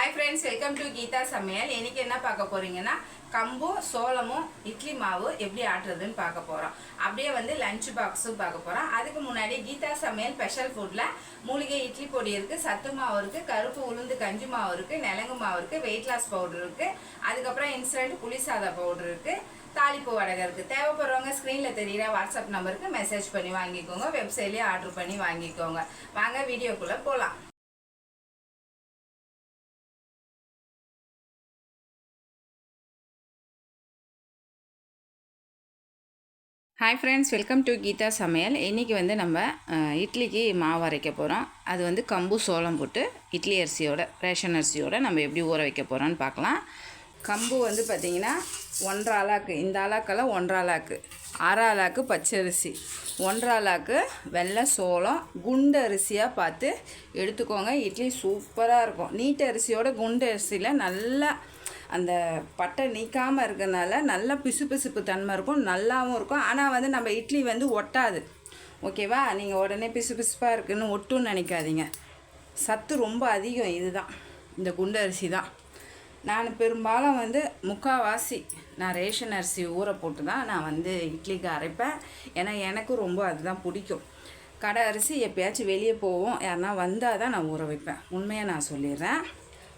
Hi friends welcome to Geetha சமையல் இன்னைக்கு என்ன பார்க்க போகிறீங்கன்னா கம்பும் சோளமும் இட்லி மாவு எப்படி ஆட்டுறதுன்னு பார்க்க போகிறோம் அப்படியே வந்து லஞ்ச் பாக்ஸும் பார்க்க போகிறோம் அதுக்கு முன்னாடி கீதா சமையல் ஸ்பெஷல் ஃபுட்டில் மூலிகை இட்லி பொடி இருக்குது சத்து மாவு இருக்குது கருப்பு உளுந்து கஞ்சி மாவு இருக்குது நிலங்கு மாவு இருக்குது வெயிட் லாஸ் பவுடர் இருக்குது அதுக்கப்புறம் இன்ஸ்டன்ட் புளிசாதா பவுடர் இருக்குது தாளிப்பு வடகை இருக்குது தேவைப்படுறவங்க ஸ்க்ரீனில் தெரிகிற வாட்ஸ்அப் நம்பருக்கு மெசேஜ் பண்ணி வாங்கிக்கோங்க வெப்சைட்லேயே ஆர்டர் பண்ணி வாங்கிக்கோங்க. வாங்க வீடியோக்குள்ளே போகலாம் hi friends welcome to Geetha சமையல் இன்றைக்கி வந்து நம்ம இட்லிக்கு மாவு அரைக்க போகிறோம் அது வந்து கம்பு சோளம் போட்டு இட்லி அரிசியோட ரேஷன் அரிசியோட நம்ம எப்படி ஊற வைக்க போகிறோன்னு பார்க்கலாம். கம்பு வந்து பார்த்திங்கன்னா ஒன்றரை அலாக்கு இந்த அலாக்கெல்லாம் ஒன்றரை அலாக்கு அரை அலாக்கு பச்சரிசி ஒன்றரை அலாக்கு வெள்ளை சோளம் குண்டு அரிசியாக பார்த்து எடுத்துக்கோங்க. இட்லி சூப்பராக இருக்கும். நீட்டு அரிசியோட குண்டு அரிசியில் நல்லா அந்த பட்டை நீக்காமல் இருக்கறனால நல்லா பிசுபிசுப்பு தன்மை இருக்கும் நல்லாவும் இருக்கும். ஆனால் வந்து நம்ம இட்லி வந்து ஒட்டாது. ஓகேவா நீங்கள் உடனே பிசு பிசுப்பாக இருக்குன்னு ஒட்டுன்னு நினைக்காதீங்க. சத்து ரொம்ப அதிகம் இதுதான். இந்த குண்டரிசி தான். நான் பெரும்பாலும் வந்து முக்கால்வாசி நான் ரேஷன் அரிசி ஊற போட்டு தான் நான் வந்து இட்லிக்கு அரைப்பேன். ஏன்னா எனக்கும் ரொம்ப அதுதான் பிடிக்கும். கடை அரிசி எப்பயாச்சும் வெளியே போவோம். யாருன்னா வந்தால் தான் நான் ஊற வைப்பேன். உண்மையாக நான் சொல்லிடுறேன்.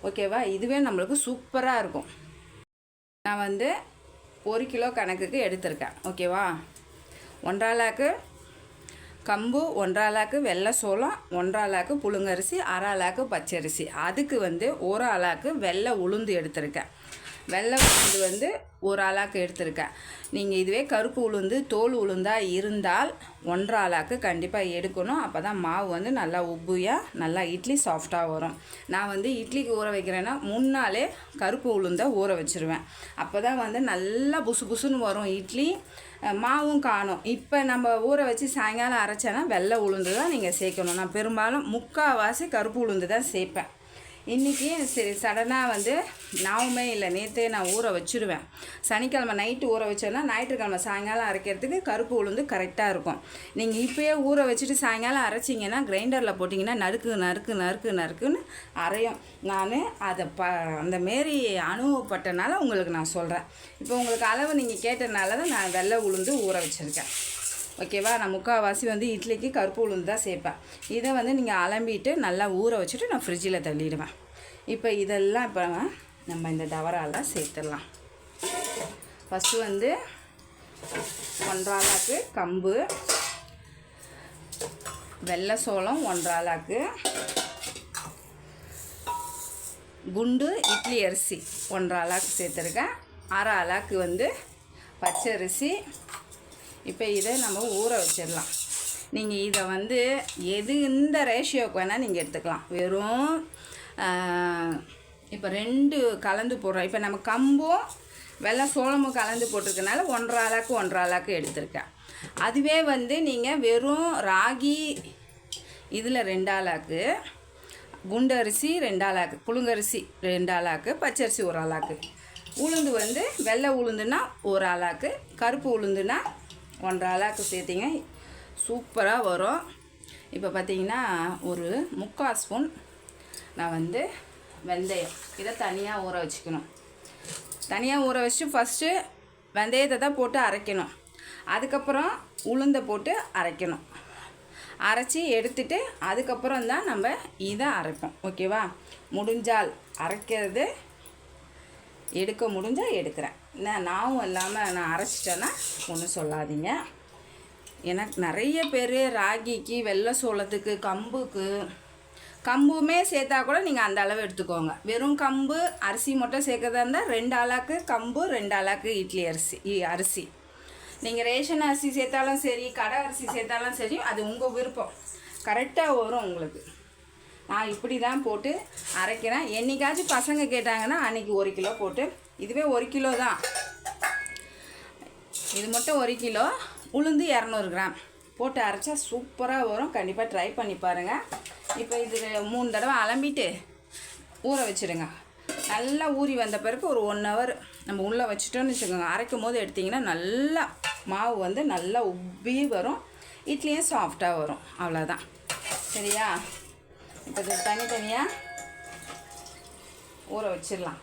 ஓகேவா? இதுவே நம்மளுக்கு சூப்பராக இருக்கும். நான் வந்து ஒரு கிலோ கணக்குக்கு எடுத்திருக்கேன். ஓகேவா? ஒன்றாலாக்கு கம்பு ஒன்றாலாக்கு வெள்ளை சோளம் ஒன்றாலாக்கு புழுங்கரிசி அரை ஆளாக்கு பச்சரிசி. அதுக்கு வந்து ஒரு அலாக்கு வெள்ளை உளுந்து எடுத்திருக்கேன். வெள்ளை உளுந்து வந்து ஒரு ஆளாக்கு எடுத்திருக்கேன். நீங்கள் இதுவே கருப்பு உளுந்து தோல் உளுந்தாக இருந்தால் ஒன்றரை ஆளாக்கு கண்டிப்பாக எடுக்கணும். அப்போ தான் மாவு வந்து நல்லா உப்புயாக நல்லா இட்லி சாஃப்டாக வரும். நான் வந்து இட்லிக்கு ஊற வைக்கிறேன்னா முன்னாலே கருப்பு உளுந்தை ஊற வச்சுருவேன். அப்போ தான் வந்து நல்லா புசு புசுன்னு வரும் இட்லி. மாவும் காணும். இப்போ நம்ம ஊற வச்சு சாயங்காலம் அரைச்சேன்னா வெள்ளை உளுந்து தான் நீங்கள் சேர்க்கணும். நான் பெரும்பாலும் முக்கால்வாசி கருப்பு உளுந்து தான் சேர்ப்பேன். இன்றைக்கி சரி சடனாக வந்து நாவுமே இல்லை நேற்றே நான் ஊற வச்சுருவேன். சனிக்கிழமை நைட்டு ஊற வச்சோன்னா ஞாயிற்றுக்கிழமை சாயங்காலம் அரைக்கிறதுக்கு கருப்பு உளுந்து கரெக்டாக இருக்கும். நீங்கள் இப்போயே ஊற வச்சுட்டு சாயங்காலம் அரைச்சிங்கன்னா கிரைண்டரில் போட்டிங்கன்னா நறுக்கு நறுக்கு நறுக்கு நறுக்குன்னு அரையும். நான் அதை ப அந்த மாரி அனுபவப்பட்டனால உங்களுக்கு நான் சொல்கிறேன் இப்போ உங்களுக்கு அளவு நீங்கள் கேட்டனால தான் நான் வெள்ளை உளுந்து ஊற வச்சுருக்கேன். ஓகேவா நான் முக்கால்வாசி வந்து இட்லிக்கு கருப்பு உளுந்து தான் சேர்ப்பேன். இதை வந்து நீங்கள் அலம்பிட்டு நல்லா ஊற வச்சுட்டு நான் ஃப்ரிட்ஜில் தள்ளிடுவேன். இப்போ இதெல்லாம் இப்போ நம்ம இந்த டவரால் சேர்த்துடலாம். ஃபஸ்ட்டு வந்து ஒன்றாளாக்கு கம்பு வெள்ளை சோளம் ஒன்றாளாக்கு குண்டு இட்லி அரிசி ஒன்றரை அலாக்கு சேர்த்துருக்கேன். அரை அலாக்கு வந்து பச்சரிசி இப்போ இதை நம்ம ஊற வச்சிடலாம். நீங்கள் இதை வந்து எது இந்த ரேஷியோக்கு வேணால் நீங்கள் எடுத்துக்கலாம். வெறும் இப்போ ரெண்டு கலந்து போடுறோம். இப்போ நம்ம கம்பும் வெள்ளை சோளமும் கலந்து போட்டிருக்கனால ஒன்றரை ஆளாக்கு ஒன்றரை ஆளாக்கு எடுத்திருக்கேன். அதுவே வந்து நீங்கள் வெறும் ராகி இதில் ரெண்டு ஆளாக்கு குண்டரிசி ரெண்டு ஆளாக்கு புழுங்கரிசி ரெண்டு ஆளாக்கு பச்சரிசி ஒரு ஆளாக்கு உளுந்து வந்து வெள்ளை உளுந்துனா ஒரு ஆளாக்கு கருப்பு உளுந்துனா ஒன்றரை ஆளாக்கு சேர்த்திங்க. சூப்பராக வரும். இப்போ பார்த்தீங்கன்னா ஒரு முக்கால் ஸ்பூன் நான் வந்து வெந்தயம். இதை தனியாக ஊற வச்சுக்கணும். தனியாக ஊற வச்சு ஃபஸ்ட்டு வெந்தயத்தை தான் போட்டு அரைக்கணும். அதுக்கப்புறம் உளுந்தை போட்டு அரைக்கணும். அரைச்சி எடுத்துட்டு அதுக்கப்புறம் தான் நம்ம இதை அரைப்போம். ஓகேவா முடிஞ்சால் அரைக்கிறது எடுக்க முடிஞ்சால் எடுக்கிறேன். என்ன நாவும் இல்லாமல் நான் அரைச்சிட்டேன்னா ஒன்றும் சொல்லாதீங்க. எனக்கு நிறைய பேர் ராகிக்கு வெள்ளை சோளத்துக்கு கம்புக்கு கம்புமே சேர்த்தா கூட நீங்கள் அந்த அளவு எடுத்துக்கோங்க. வெறும் கம்பு அரிசி மட்டும் சேர்க்கறதா இருந்தால் ரெண்டு ஆளாக்கு கம்பு ரெண்டு ஆளாக்கு இட்லி அரிசி இ- அரிசி. நீங்கள் ரேஷன் அரிசி சேர்த்தாலும் சரி கடை அரிசி சேர்த்தாலும் சரி அது உங்கள் விருப்பம். கரெக்டாக வரும் உங்களுக்கு. நான் இப்படி தான் போட்டு அரைக்கிறேன். என்றைக்காச்சும் பசங்க கேட்டாங்கன்னா அன்றைக்கி ஒரு கிலோ போட்டு இதுவே ஒரு கிலோ தான். இது மட்டும் ஒரு கிலோ. உளுந்து இரநூறு கிராம். போட்டு அரைச்சா சூப்பராக வரும். கண்டிப்பாக ட்ரை பண்ணி பாருங்கள் இப்போ இது மூணு தடவை அலம்பிட்டு ஊற வச்சுடுங்க நல்லா ஊறி வந்த பிறகு ஒரு ஒன் ஹவர் நம்ம உள்ளே வச்சுட்டோம்னு வச்சுக்கோங்க. அரைக்கும் போது எடுத்திங்கன்னா நல்லா மாவு வந்து நல்லா உப்பி வரும். இட்லியும் சாஃப்டாக வரும். அவ்வளோதான் சரியா? இப்போ தனித்தனியாக ஊற வச்சிடலாம்.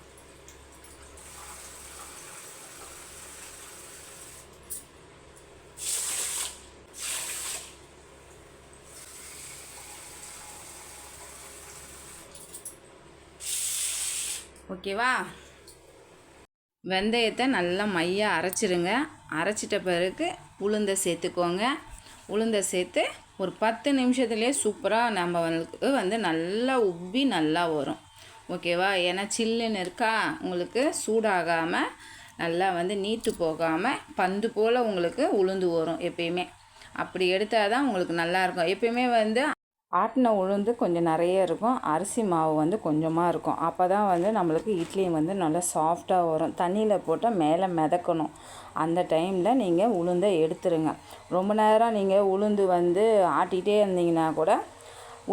ஓகேவா? வெந்தயத்தை நல்லா மையாக அரைச்சிருங்க. அரைச்சிட்ட பிறகு உளுந்தை சேர்த்துக்கோங்க. உளுந்தை சேர்த்து ஒரு பத்து நிமிஷத்துலேயே சூப்பராக நம்ம வந்து வந்து நல்லா உப்பி நல்லா வரும். ஓகேவா? ஏன்னா சில்லுன்னு இருக்கா? உங்களுக்கு சூடாகாமல் நல்லா வந்து நீட்டு போகாமல் பந்து போல் உங்களுக்கு உளுந்து வரும் எப்பயுமே. அப்படி எடுத்தால் தான் உங்களுக்கு நல்லாயிருக்கும் எப்பயுமே வந்து ஆட்டின உளுந்து கொஞ்சம் நிறைய இருக்கும். அரிசி மாவு வந்து கொஞ்சமாக இருக்கும். அப்போ தான் வந்து நம்மளுக்கு இட்லி வந்து நல்லா சாஃப்டாக வரும். தண்ணியில் போட்டால் மேலே மிதக்கணும். அந்த டைமில் நீங்கள் உளுந்தை எடுத்துருங்க. ரொம்ப நேரம் நீங்கள் உளுந்து வந்து ஆட்டிகிட்டே இருந்தீங்கன்னா கூட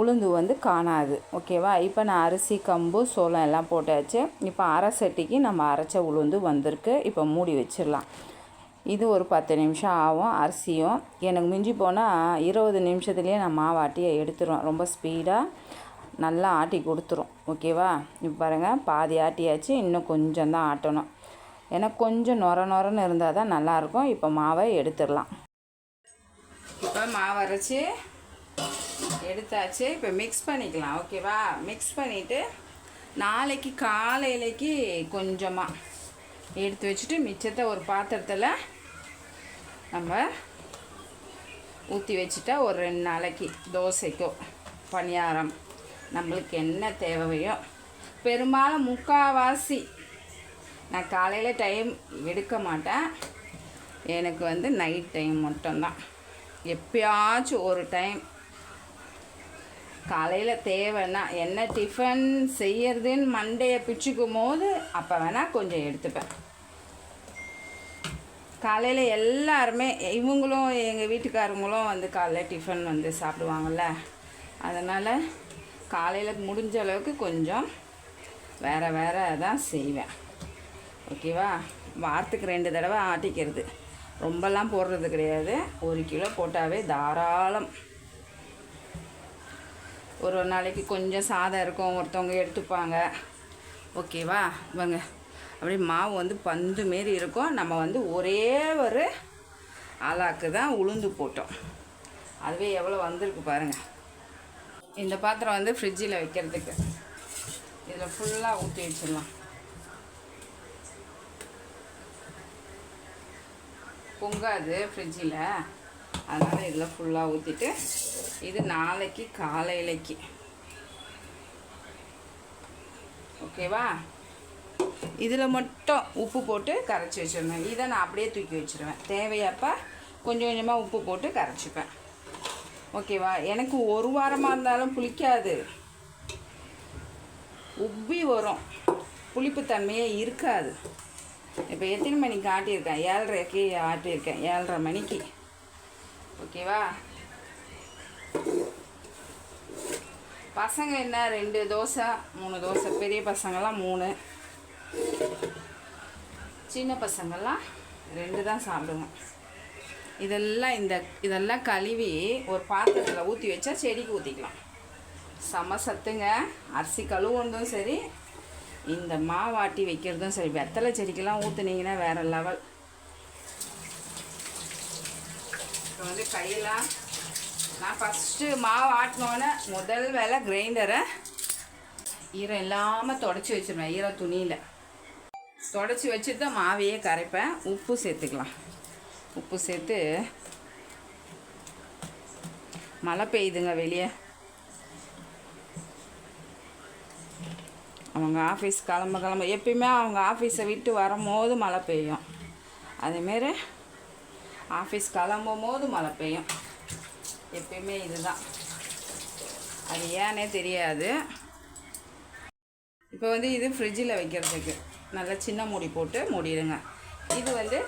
உளுந்து வந்து காணாது. ஓகேவா இப்போ நான் அரிசி கம்பு சோளம் எல்லாம் போட்டாச்சு. இப்போ அரை சட்டிக்கு நம்ம அரைச்ச உளுந்து வந்திருக்கு. இப்போ மூடி வச்சிடலாம். இது ஒரு பத்து நிமிஷம் ஆகும் அரிசியும். எனக்கு மிஞ்சி போனால் இருபது நிமிஷத்துலேயே நான் மாவாட்டியை எடுத்துருவேன். ரொம்ப ஸ்பீடாக நல்லா ஆட்டி கொடுத்துரும். ஓகேவா இப்போ பாருங்கள் பாதி ஆட்டியாச்சு இன்னும் கொஞ்சம் தான் ஆட்டணும். ஏன்னா கொஞ்சம் நொர நொரன்னு இருந்தால் தான் நல்லாயிருக்கும். இப்போ மாவை எடுத்துடலாம். இப்போ மாவு அரைச்சி எடுத்தாச்சு. இப்போ மிக்ஸ் பண்ணிக்கலாம். ஓகேவா மிக்ஸ் பண்ணிவிட்டு நாளைக்கு காலையிலைக்கு கொஞ்சமாக எடுத்து வச்சுட்டு மிச்சத்தை ஒரு பாத்திரத்தில் நம்ம ஊற்றி வச்சுட்டா ஒரு ரெண்டு நாளைக்கு தோசைக்கோ பணியாரம் நம்மளுக்கு என்ன தேவையோ. பெரும்பாலும் முக்கால்வாசி நான் காலையில் டைம் எடுக்க மாட்டேன். எனக்கு வந்து நைட் டைம் மட்டும்தான். எப்பயாச்சும் ஒரு டைம் காலையில் தேவைன்னா என்ன டிஃபன் செய்யறதுன்னு மண்டையை பிச்சுக்கும் போது அப்போ வேணால் கொஞ்சம் எடுத்துப்பேன். காலையில் எல்லாருமே இவங்களும் எங்கள் வீட்டுக்காரங்களும் வந்து காலைல டிஃபன் வந்து சாப்பிடுவாங்கள்ல அதனால் காலையில் முடிஞ்ச அளவுக்கு கொஞ்சம் வேறு வேறு தான் செய்வேன். ஓகேவா வாரத்துக்கு ரெண்டு தடவை ஆட்டிக்கிறது. ரொம்பலாம் போடுறது கிடையாது. ஒரு கிலோ போட்டாவே தாராளம். ஒரு ஒரு நாளைக்கு கொஞ்சம் சாதம் இருக்கும் ஒருத்தவங்க எடுத்துப்பாங்க. ஓகேவா வாங்க அப்படியே மாவு வந்து பந்து மாரி இருக்கும். நம்ம வந்து ஒரே ஒரு ஆளாக்கு தான் உளுந்து போட்டோம். அதுவே எவ்வளோ வந்திருக்கு பாருங்கள் இந்த பாத்திரம் வந்து ஃப்ரிட்ஜில் வைக்கிறதுக்கு. இதில் ஃபுல்லாக ஊற்றி வச்சிடலாம். பொங்காது ஃப்ரிட்ஜில் அதனால் இதில் ஃபுல்லாக ஊற்றிட்டு இது நாளைக்கு காலையிலைக்கு. ஓகேவா இதில் மட்டும் உப்பு போட்டு கரைச்சி வச்சிடணும் இதை நான் அப்படியே தூக்கி வச்சுருவேன். தேவையப்போ கொஞ்சம் கொஞ்சமாக உப்பு போட்டு கரைச்சிப்பேன். ஓகேவா? எனக்கு ஒரு வாரமாக இருந்தாலும் புளிக்காது. உப்பி வரும். புளிப்பு தன்மையே இருக்காது. இப்போ எத்தனை மணிக்கு ஆட்டியிருக்கேன்? ஏழரைக்கு ஆட்டியிருக்கேன். ஏழரை மணிக்கு. ஓகேவா? பசங்க என்ன? ரெண்டு தோசை மூணு தோசை. பெரிய பசங்கள்லாம் மூணு. சின்ன பசங்கள்லாம் ரெண்டு தான் சாப்பிடுவோம். இதெல்லாம் இந்த இதெல்லாம் கழுவி ஒரு பாத்திரத்தில் ஊற்றி வச்சா செடிக்கு ஊற்றிக்கலாம் செம சத்துங்க. அரிசி கழுவுனதும் சரி இந்த மாவாட்டி வைக்கிறதும் சரி. வெத்தலை செடிக்கெல்லாம் ஊற்றுனீங்கன்னா வேறு லெவல். இப்போ வந்து கையெல்லாம் நான் ஃபஸ்ட்டு மாவு ஆட்டினோன்னே முதல் வேலை கிரைண்டரை ஈரம் இல்லாமல் தொடச்சி வச்சுருவேன். ஈர துணியில் தொடச்சி வச்சுட்டு தான் மாவையே கரைப்பேன். உப்பு சேர்த்துக்கலாம். உப்பு சேர்த்து மழை பெய்யுதுங்க வெளியே. அவங்க ஆஃபீஸ் கிளம்ப கிளம்ப எப்பயுமே அவங்க ஆஃபீஸை விட்டு வரும்போது மழை பெய்யும். அதேமாரி ஆஃபீஸ் கிளம்பும் போது மழை பெய்யும். எப்பயுமே இதுதான். அது ஏன்னே தெரியாது. இப்போ வந்து இது ஃப்ரிட்ஜில் வைக்கிறதுக்கு. நல்லா சின்ன மூடி போட்டு மூடிடுங்க. இது வந்து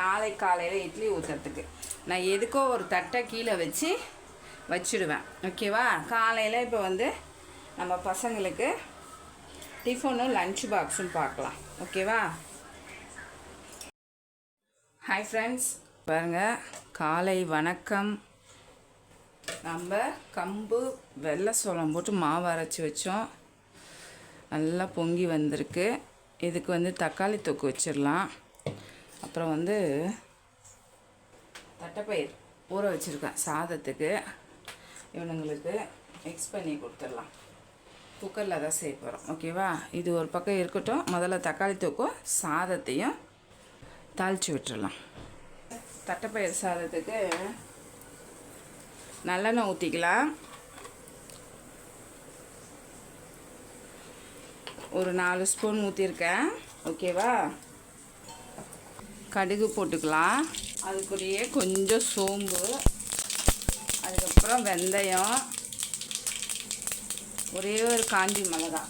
நாளை காலையில் இட்லி ஊற்றுறதுக்கு நான் எதுக்கோ ஒரு தட்டை கீழே வச்சு வச்சுடுவேன். ஓகேவா? காலையில் இப்போ வந்து நம்ம பசங்களுக்கு டிஃபனும் லன்ச் பாக்ஸும் பார்க்கலாம். ஓகேவா? ஹாய் ஃப்ரெண்ட்ஸ் பாருங்கள் காலை வணக்கம். நம்ம கம்பு வெள்ளை சோளம் போட்டு மாவு அரைச்சி வச்சோம். நல்லா பொங்கி வந்திருக்கு. இதுக்கு வந்து தக்காளி தொக்கு வச்சிடலாம் அப்புறம் வந்து தட்டைப்பயிர் ஊற வச்சுருக்கேன் சாதத்துக்கு. இவனுங்களுக்கு மிக்ஸ் பண்ணி கொடுத்துடலாம். குக்கரில் தான் செய்ய போகிறோம் ஓகேவா இது ஒரு பக்கம் இருக்கட்டும். முதல்ல தக்காளி தொக்கும் சாதத்தையும் தாளித்து விட்டுறலாம். தட்டைப்பயிர் சாதத்துக்கு நல்லெண்ணெய் ஊற்றிக்கலாம் ஒரு நாலு ஸ்பூன் ஊற்றிருக்கேன் ஓகேவா? கடுகு போட்டுக்கலாம். அதுக்குள்ளேயே கொஞ்சம் சோம்பு. அதுக்கப்புறம் வெந்தயம். ஒரே ஒரு காஞ்சி மிளகா.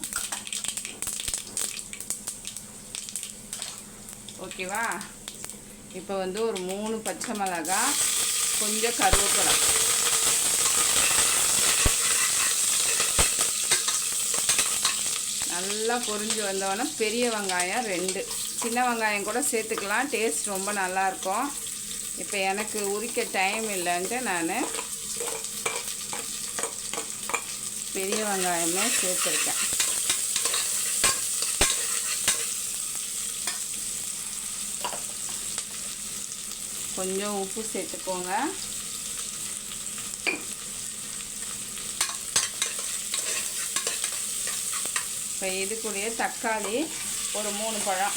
ஓகேவா? இப்போ வந்து ஒரு மூணு பச்சை மிளகா கொஞ்சம் கருவேப்பிலை. நல்லா பொரிஞ்சு வந்தோடனே பெரிய வெங்காயம் ரெண்டு. சின்ன வெங்காயம் கூட சேர்த்துக்கலாம். டேஸ்ட் ரொம்ப நல்லாயிருக்கும். இப்போ எனக்கு உரிக்க டைம் இல்லைன்ட்டு நான் பெரிய வெங்காயமே சேர்த்துருக்கேன். கொஞ்சம் உப்பு சேர்த்துக்கோங்க. இப்போ இது கூடயே தக்காளி ஒரு மூணு பழம்.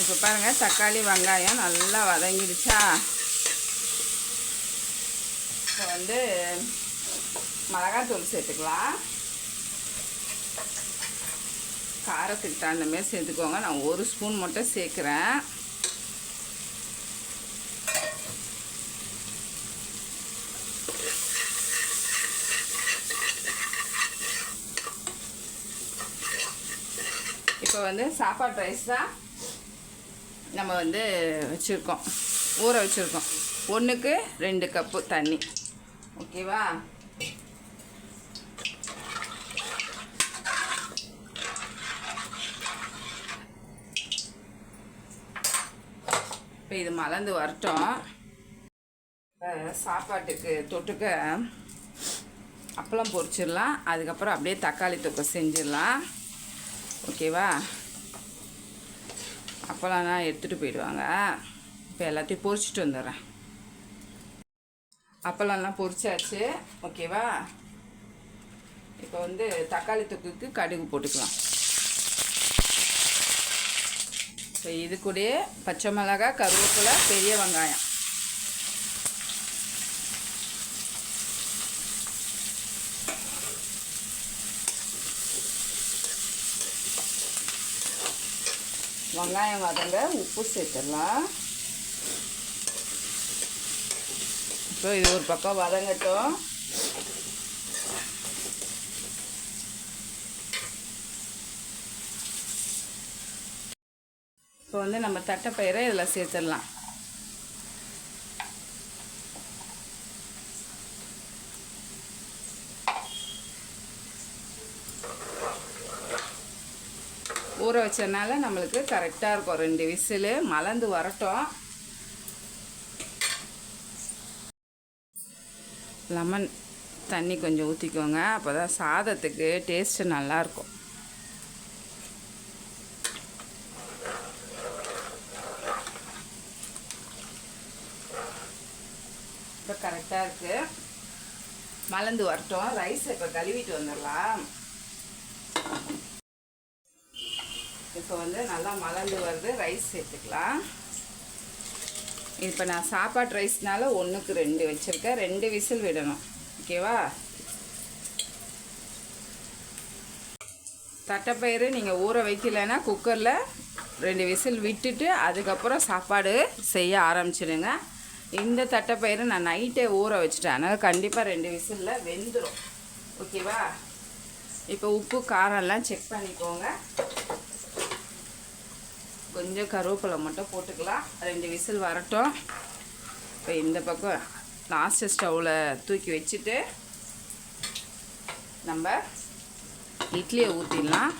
இப்போ பாருங்கள் தக்காளி வெங்காயம் நல்லா வதங்கிடுச்சா? இப்போ வந்து மிளகாத்தூள் சேர்த்துக்கலாம். காரத்துக்கு தகுந்த மாதிரி சேர்த்துக்கோங்க. நான் ஒரு ஸ்பூன் மட்டும் சேர்க்குறேன். வந்து சாப்பாடு ரைஸ் தான் நம்ம வந்து வச்சுருக்கோம். ஊற வச்சுருக்கோம். ஒன்றுக்கு ரெண்டு கப்பு தண்ணி. ஓகேவா இப்போ இது மலர்ந்து வரட்டும். சாப்பாட்டுக்கு தொட்டுக்க அப்பளம் பொரிச்சிடலாம். அதுக்கப்புறம் அப்படியே தக்காளி தொக்கை செஞ்சிடலாம். ஓகேவா? அப்பளம்னா எடுத்துகிட்டு போயிடுவாங்க. இப்போ எல்லாத்தையும் பொரிச்சிட்டு வந்துடுறேன். அப்பளம்லாம் பொரிச்சாச்சு. ஓகேவா? இப்போ வந்து தக்காளி தொக்குக்கு கடுகு போட்டுக்கலாம். இப்போ இது கூடயே பச்சை மிளகாய் கருவேப்பிலை பெரிய வெங்காயம். வெங்காயம் வதங்க உப்பு சேர்த்துடலாம். இப்போ இது ஒரு பக்கம் வதங்கட்டும். இப்போ வந்து நம்ம தட்டைப்பயிரை இதில் சேர்த்துடலாம். ஊற வச்சனால நம்மளுக்கு கரெக்டாக இருக்கும். ரெண்டு விசிலு மலர்ந்து வரட்டும். லெமன் தண்ணி கொஞ்சம் ஊற்றிக்கோங்க அப்போ தான் சாதத்துக்கு டேஸ்ட்டு நல்லாயிருக்கும். இப்போ கரெக்டாக இருக்குது மலர்ந்து வரட்டும். ரைஸ் இப்போ கழுவிட்டு வந்துடலாம். இப்போ வந்து நல்லா மலர்ந்து வருது ரைஸ் சேர்த்துக்கலாம். இப்போ நான் சாப்பாடு ரைஸ்னால ஒன்றுக்கு ரெண்டு வச்சுருக்கேன். ரெண்டு விசில் விடணும். ஓகேவா தட்டைப்பயிறு நீங்கள் ஊற வைக்கலைன்னா குக்கரில் ரெண்டு விசில் விட்டுட்டு அதுக்கப்புறம் சாப்பாடு செய்ய ஆரம்பிச்சிடுங்க. இந்த தட்டைப்பயிறு நான் நைட்டே ஊற வச்சுட்டேன். அதனால் கண்டிப்பாக ரெண்டு விசிலில் வெந்துடும் ஓகேவா இப்போ உப்பு காரம்லாம் செக் பண்ணிக்கோங்க. கொஞ்சம் கருவேப்பிலை மட்டும் போட்டுக்கலாம். ரெண்டு விசில் வரட்டும். இப்போ இந்த பக்கம் லாஸ்ட்டு ஸ்டவ்வில் தூக்கி வச்சுட்டு நம்ம இட்லியை ஊற்றிடலாம்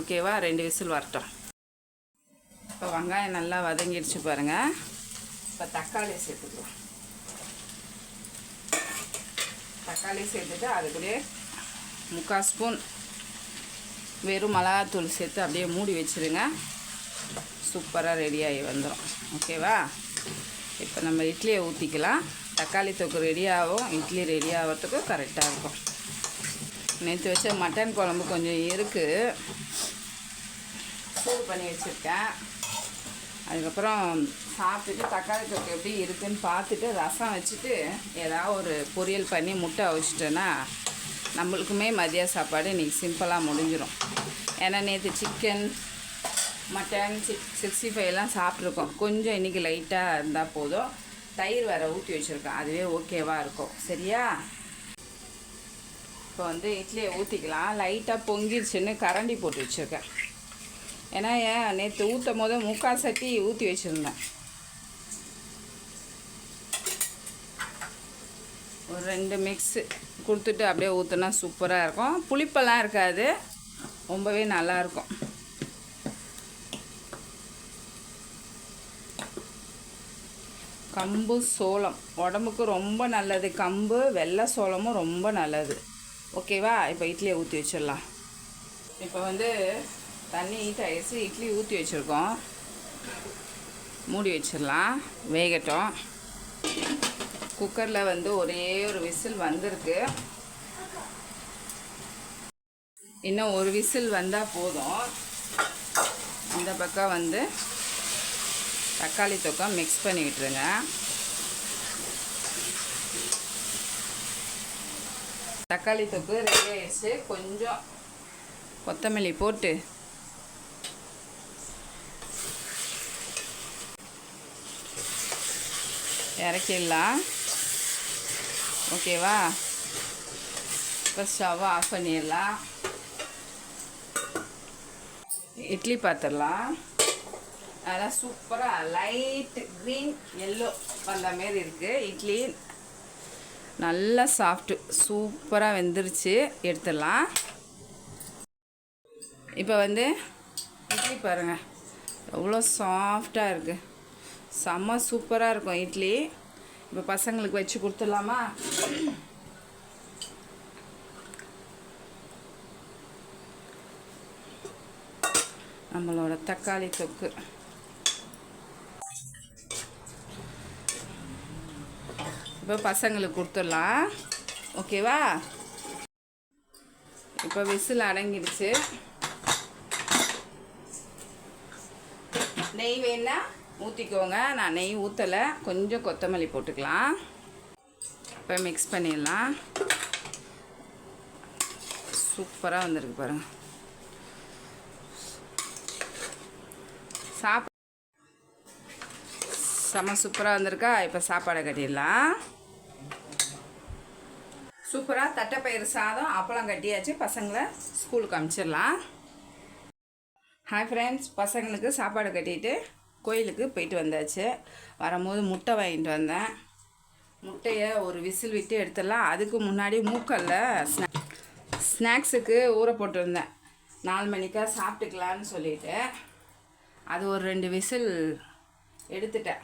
ஓகேவா ரெண்டு விசில் வரட்டும். இப்போ வெங்காயம் நல்லா வதங்கிடுச்சு பாருங்கள் இப்போ தக்காளி சேர்த்துக்கலாம். தக்காளி சேர்த்துட்டு அது கூட முக்கால் ஸ்பூன் வெறும் மிளகாத்தூள் சேர்த்து அப்படியே மூடி வச்சுருங்க. சூப்பராக ரெடியாகி வந்துடும் ஓகேவா இப்போ நம்ம இட்லியை ஊற்றிக்கலாம் தக்காளி தொக்கு ரெடியாகும் இட்லி ரெடி ஆகிறதுக்கு கரெக்டாக இருக்கும். நேற்று வச்ச மட்டன் குழம்பு கொஞ்சம் இருக்குது சூடு பண்ணி வச்சுருக்கேன். அதுக்கப்புறம் சாப்பிட்டுட்டு தக்காளி தொக்கு எப்படி இருக்குன்னு பார்த்துட்டு ரசம் வச்சுட்டு ஏதாவது ஒரு பொரியல் பண்ணி முட்டை வச்சுட்டேன்னா நம்மளுக்குமே மதிய சாப்பாடு இன்றைக்கி சிம்பிளாக முடிஞ்சிடும் ஏன்னா நேற்று சிக்கன் மட்டன் சிக் சிக்ஸ்டி ஃபைவ்லாம் சாப்பிட்ருக்கோம் கொஞ்சம் இன்றைக்கி லைட்டாக இருந்தால் போதும். தயிர் வேறு ஊற்றி வச்சுருக்கேன் அதுவே ஓகேவாக இருக்கும். சரியா? இப்போ வந்து இட்லியை ஊற்றிக்கலாம் லைட்டாக பொங்கிருச்சுன்னு கரண்டி போட்டு வச்சுருக்கேன். ஏன்னா ஏன் நேற்று ஊற்றும் போது முக்கால் சட்டி ஊற்றி வச்சுருந்தேன். ஒரு ரெண்டு மிக்ஸு கொடுத்துட்டு அப்படியே ஊற்றுனா சூப்பராக இருக்கும். புளிப்பெல்லாம் இருக்காது. ரொம்பவே நல்லாயிருக்கும் கம்பு சோளம். உடம்புக்கு ரொம்ப நல்லது. கம்பு வெள்ளை சோளமும் ரொம்ப நல்லது. ஓகேவா இப்போ இட்லியை ஊற்றி வச்சிடலாம். இப்போ வந்து தண்ணி ஹீட் இட்லி ஊற்றி வச்சுருக்கோம். மூடி வச்சிடலாம். வேகட்டும். குக்கரில் வந்து ஒரே ஒரு விசில் வந்திருக்கு. இன்னும் ஒரு விசில் வந்தால் போதும். இந்த பக்கம் வந்து தக்காளி தொக்கம் மிக்ஸ் பண்ணி விட்டுருங்க தக்காளி தொக்கு ரெடி ஆயிடுச்சு. கொஞ்சம் கொத்தமல்லி போட்டு இறக்கிடலாம். ஓகேவா இப்போ ஸ்டவ்வை ஆஃப் பண்ணிடலாம் இட்லி பாத்திரலாம் அதெல்லாம் சூப்பராக லைட் க்ரீன் எல்லோ வந்த மாரி இருக்குது இட்லி நல்லா சாஃப்ட்டு சூப்பராக வெந்துருச்சு. எடுத்துடலாம். இப்போ வந்து இட்லி பாருங்கள் எவ்வளோ சாஃப்டாக இருக்குது செம்ம சூப்பராக இருக்கும் இட்லி. இப்போ பசங்களுக்கு வச்சு கொடுத்துடலாமா? நம்மளோட தக்காளி தொக்கு. இப்போ பசங்களுக்கு கொடுத்துடலாம். ஓகேவா? இப்போ விசில் அடங்கிடுச்சு. நெய் வேணா? ஊற்றிக்கோங்க நான் நெய் ஊற்றலை கொஞ்சம் கொத்தமல்லி போட்டுக்கலாம். இப்போ மிக்ஸ் பண்ணிடலாம். சூப்பராக வந்திருக்கு பாருங்கள் சாப் செம்ம சூப்பராக வந்திருக்கா. இப்போ சாப்பாடை கட்டிடலாம். சூப்பராக தட்டைப்பயிறு சாதம் அப்பளம் கட்டியாச்சு. பசங்களை ஸ்கூலுக்கு அனுப்பிச்சிடலாம் ஹாய் ஃப்ரெண்ட்ஸ் பசங்களுக்கு சாப்பாடு கட்டிட்டு கோயிலுக்கு போயிட்டு வந்தாச்சு. வரும்போது முட்டை வாங்கிட்டு வந்தேன். முட்டையை ஒரு விசில் விட்டு எடுத்துடலாம். அதுக்கு முன்னாடி மூக்கல்ல ஸ்நா ஸ்நாக்ஸுக்கு ஊற போட்டிருந்தேன். நாலு மணிக்காக சாப்பிட்டுக்கலான்னு சொல்லிட்டு அது ஒரு ரெண்டு விசில் எடுத்துட்டேன்.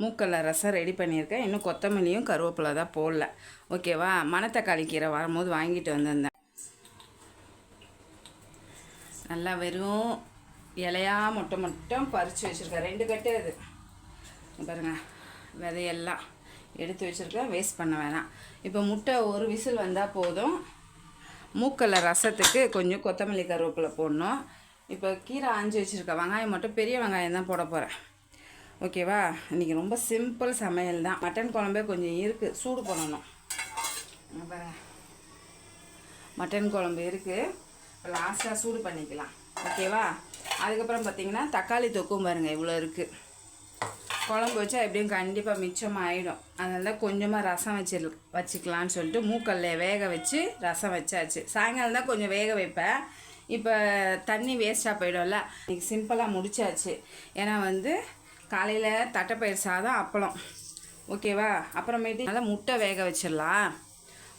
மூக்கல்ல ரசம் ரெடி பண்ணியிருக்கேன். இன்னும் கொத்தமல்லியும் கருவேப்பிலை தான் போடல. ஓகேவா? மணத்தக்காளி கீரை வரும்போது வாங்கிட்டு வந்திருந்தேன். நல்லா வெறும் இலையா மொட்டை மட்டும் பறித்து வச்சுருக்கேன். ரெண்டு கட்டு அது பாருங்கள் பாருங்க விதையெல்லாம் எடுத்து வச்சுருக்கேன். வேஸ்ட் பண்ண வேணாம். இப்போ முட்டை ஒரு விசில் வந்தால் போதும். மூக்கல்ல ரசத்துக்கு கொஞ்சம் கொத்தமல்லி கருவேப்பிலை போடணும். இப்போ கீரை ஆஞ்சு வச்சுருக்கேன். வெங்காயம் மட்டும் பெரிய வெங்காயம் தான் போட போகிறேன் ஓகேவா இன்றைக்கி ரொம்ப சிம்பிள் சமையல் தான். மட்டன் குழம்பே கொஞ்சம் இருக்குது சூடு பண்ணணும். மட்டன் குழம்பு இருக்குது லாஸ்ட்டாக சூடு பண்ணிக்கலாம். ஓகேவா அதுக்கப்புறம் பார்த்தீங்கன்னா தக்காளி தொக்கும் பாருங்கள் இவ்வளோ இருக்குது குழம்பு வச்சா எப்படியும் கண்டிப்பாக மிச்சமாக ஆகிடும் அதனால தான் கொஞ்சமாக ரசம் வச்சு வச்சுக்கலான்னு சொல்லிட்டு மூக்கல்ல வேக வச்சு ரசம் வச்சாச்சு. சாயங்காலம் தான் கொஞ்சம் வேக வைப்பேன். இப்போ தண்ணி வேஸ்ட்டாக போயிடும்ல. இன்றைக்கி சிம்பிளாக முடிச்சாச்சு. ஏன்னா வந்து காலையில் தட்டைப்பயிர் சாதம் அப்பளம். ஓகேவா அப்புறமேட்டு நல்லா முட்டை வேக வச்சிடலாம்.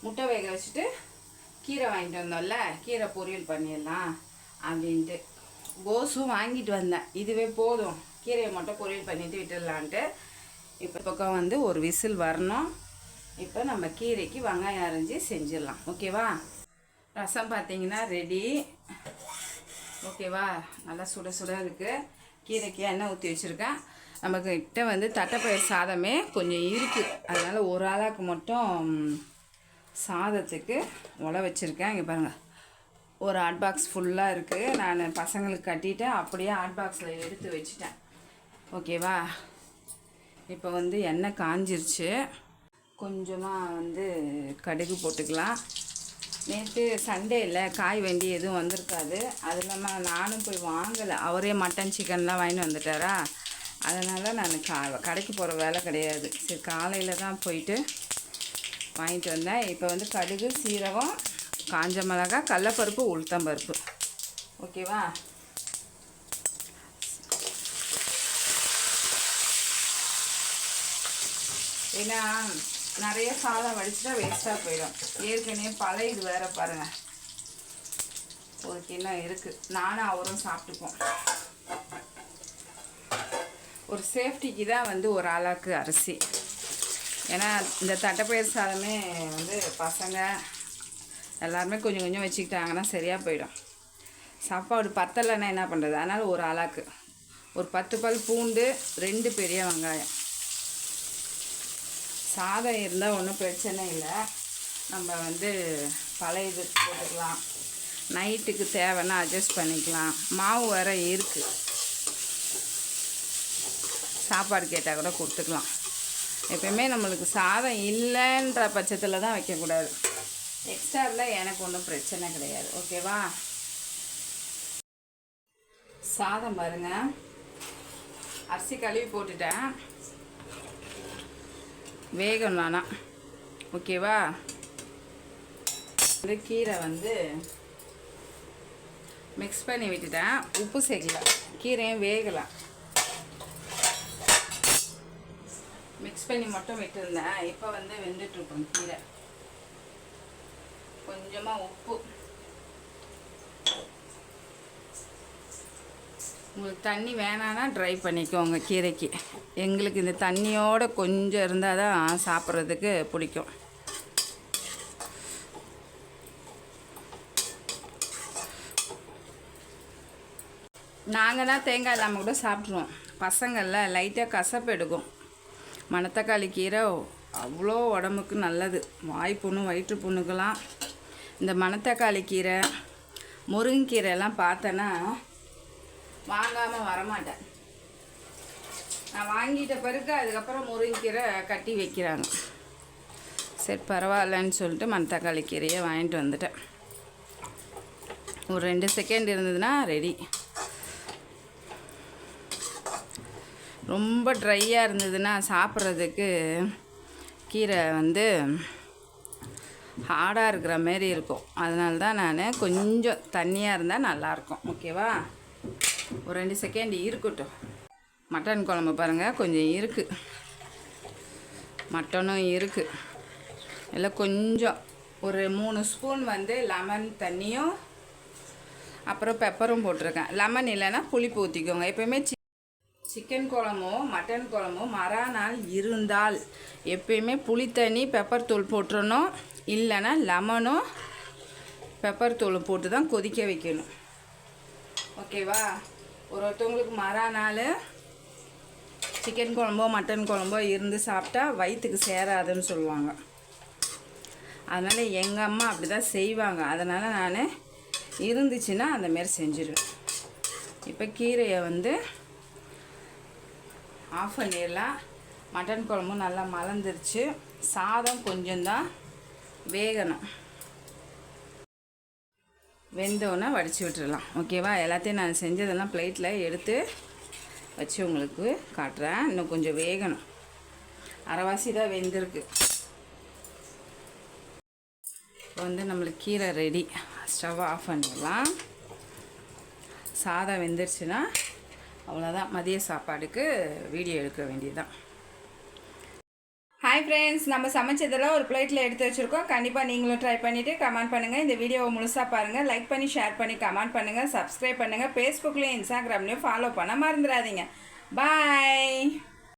முட்டை வேக வச்சுட்டு கீரை வாங்கிட்டு வந்தோம்ல. கீரை பொரியல் பண்ணிடலாம் அப்படின்ட்டு. கோஸும் வாங்கிட்டு வந்தேன். இதுவே போதும். கீரையை மட்டும் பொரியல் பண்ணிட்டு விட்டுடலான்ட்டு. இப்போ பக்கம் வந்து ஒரு விசில் வரணும். இப்போ நம்ம கீரைக்கு வெங்காயம் அரைஞ்சி செஞ்சிடலாம். ஓகேவா? ரசம் பார்த்தீங்கன்னா ரெடி ஓகேவா? நல்லா சுட சுட இருக்குது கீரைக்கு எண்ணெய் ஊற்றி வச்சுருக்கேன். நம்மக்கிட்ட வந்து தட்டைப்பயிர் சாதமே கொஞ்சம் இருக்குது அதனால் ஒரு ஆளாக்கு மட்டும் சாதத்துக்கு உழ வச்சுருக்கேன். இங்கே பாருங்கள் ஒரு ஹாட் பாக்ஸ் ஃபுல்லாக இருக்குது நான் பசங்களுக்கு கட்டிட்டு அப்படியே ஹாட் பாக்ஸில் எடுத்து வச்சுட்டேன். ஓகேவா இப்போ வந்து எண்ணெய் காஞ்சிருச்சு. கொஞ்சமாக வந்து கடுகு போட்டுக்கலாம். நேற்று சண்டே இல்லை காய் வண்டி எதுவும் வந்திருக்காது. அது இல்லாமல் நானும் போய் வாங்கலை. அவரே மட்டன் சிக்கன்லாம் வாங்கிட்டு வந்துட்டாரா? அதனால் நான் கா கடைக்கு போகிற வேலை கிடையாது. சரி காலையில் தான் போயிட்டு வாங்கிட்டு வந்தேன். இப்போ வந்து கடுகு சீரகம் காஞ்ச மிளகாய் கடலப்பருப்பு உளுத்தம்பருப்பு. ஓகேவா? ஏன்னா நிறைய சாதம் வடிச்சுட்டா வேஸ்ட்டாக போயிடும். ஏற்கனவே பழையது வேற பாருங்க. ஒரு கிண்ணம் இருக்குது நானும் அவரும் சாப்பிட்டுப்போம் ஒரு சேஃப்டிக்கு தான் வந்து ஒரு ஆளாக்கு அரிசி. ஏன்னா இந்த தட்டைப்பயிர் சாதமே வந்து பசங்க எல்லாருமே கொஞ்சம் கொஞ்சம் வச்சுக்கிட்டாங்கன்னா சரியாக போயிடும். சாப்பாடு பத்தலைன்னா என்ன பண்ணுறது அதனால் ஒரு ஆளாக்கு. ஒரு பத்து பல் பூண்டு ரெண்டு பெரிய வெங்காயம். சாதம் இருந்தால் ஒன்றும் பிரச்சனை இல்லை. நம்ம வந்து பழைய இது போட்டுக்கலாம். நைட்டுக்கு தேவைன்னா அட்ஜஸ்ட் பண்ணிக்கலாம். மாவு வேறு இருக்குது சாப்பாடு கேட்டால் கூட கொடுத்துக்கலாம். எப்பயுமே நம்மளுக்கு சாதம் இல்லைன்ற பட்சத்தில் தான் வைக்கக்கூடாது. எக்ஸ்ட்ரா இருந்தால் எனக்கு ஒன்றும் பிரச்சனை கிடையாது. ஓகேவா சாதம் பாருங்க. அரிசி கழுவி போட்டுட்டேன். வேகம் நானா. ஓகேவா இந்த கீரை வந்து மிக்ஸ் பண்ணி விட்டுட்டேன். உப்பு சேர்க்கலாம் கீரையும் வேகலாம் மிக்ஸ் பண்ணி மட்டும் விட்டுருந்தேன். இப்போ வந்து வெந்துட்டுருக்கோம் கீரை. கொஞ்சமாக உப்பு. உங்களுக்கு தண்ணி வேணான்னா ட்ரை பண்ணிக்கோங்க கீரைக்கு. எங்களுக்கு இந்த தண்ணியோட கொஞ்சம் இருந்தால் தான் சாப்பிட்றதுக்கு பிடிக்கும். நாங்கள் தான் தேங்காய் இல்லாமல் கூட சாப்பிட்ருவோம் பசங்களில் லைட்டாக கசப்பு எடுக்கும். மணத்தக்காளி கீரை அவ்வளோ உடம்புக்கு நல்லது. வாய்ப்புண்ணு வயிற்று புண்ணுக்கெல்லாம் இந்த மணத்தக்காளி கீரை முருங்கைக்கீரைலாம் பார்த்தேன்னா வாங்காமல் வரமாட்டேன். நான் வாங்கிட்ட பிறகு அதுக்கப்புறம் முருங்கைக்கீரை கட்டி வைக்கிறாங்க. சரி பரவாயில்லன்னு சொல்லிட்டு மணத்தக்காளி கீரையை வாங்கிட்டு வந்துட்டேன். ஒரு ரெண்டு செகண்ட் இருந்ததுன்னா ரெடி ரொம்ப ட்ரையாக இருந்ததுன்னா சாப்பிட்றதுக்கு கீரை வந்து ஹார்டாக இருக்கிற மாரி இருக்கும். அதனால தான் நான் கொஞ்சம் தண்ணியாக இருந்தால் நல்லாயிருக்கும் ஓகேவா? ஒரு ரெண்டு செகண்ட் இருக்கட்டும். மட்டன் குழம்பு பாருங்கள் கொஞ்சம் இருக்குது மட்டனும் இருக்குது எல்லாம் கொஞ்சம். ஒரு மூணு ஸ்பூன் வந்து லெமன் தண்ணியும் அப்புறம் பெப்பரும் போட்டிருக்கேன். லெமன் இல்லைன்னா புளிப்பு ஊற்றிக்கோங்க எப்பயுமே சி சிக்கன் குழம்போ மட்டன் குழம்போ மறாநாள் இருந்தால் எப்பயுமே புளித்தண்ணி பெப்பர் தூள் போட்டுறணும். இல்லைன்னா லெமனும் பெப்பர் தூள் போட்டு தான் கொதிக்க வைக்கணும். ஓகேவா? ஒரு ஒருத்தவங்களுக்கு மறாநாள் சிக்கன் குழம்போ மட்டன் குழம்போ இருந்து சாப்பிட்டா வயிற்றுக்கு சேராதுன்னு சொல்லுவாங்க. அதனால் எங்கள் அம்மா அப்படி தான் செய்வாங்க. அதனால் நான் இருந்துச்சுன்னா அந்தமாரி செஞ்சிடுவேன் இப்போ கீரையை வந்து ஆஃப் பண்ணிடலாம் மட்டன் குழம்பும் நல்லா மலர்ந்துருச்சு. சாதம் கொஞ்சம்தான் வேகணும். வெந்தோன்னே வடித்து விட்டுடலாம் ஓகேவா எல்லாத்தையும் நான் செஞ்சதெல்லாம் பிளேட்டில் எடுத்து வச்சு உங்களுக்கு காட்டுறேன். இன்னும் கொஞ்சம் வேகணும். அரைவாசி தான் வெந்திருக்கு. இப்போ வந்து நம்மளுக்கு கீரை ரெடி ஸ்டவ் ஆஃப் பண்ணிடலாம். சாதம் வெந்துருச்சுன்னா அவ்வளோதான் மதிய சாப்பாடுக்கு வீடியோ எடுக்க வேண்டியதுதான். ஹாய் ஃப்ரெண்ட்ஸ் நம்ம சமைச்சதெல்லாம் ஒரு பிளேட்டில் எடுத்து வச்சுருக்கோம். கண்டிப்பாக நீங்களும் ட்ரை பண்ணிவிட்டு கமெண்ட் பண்ணுங்கள் இந்த வீடியோவை முழுசாக பாருங்கள் லைக் பண்ணி ஷேர் பண்ணி கமெண்ட் பண்ணுங்கள் சப்ஸ்கிரைப் பண்ணுங்கள் ஃபேஸ்புக்லேயும் இன்ஸ்டாகிராம்லேயும் ஃபாலோ பண்ண மறந்துடாதீங்க. பாய்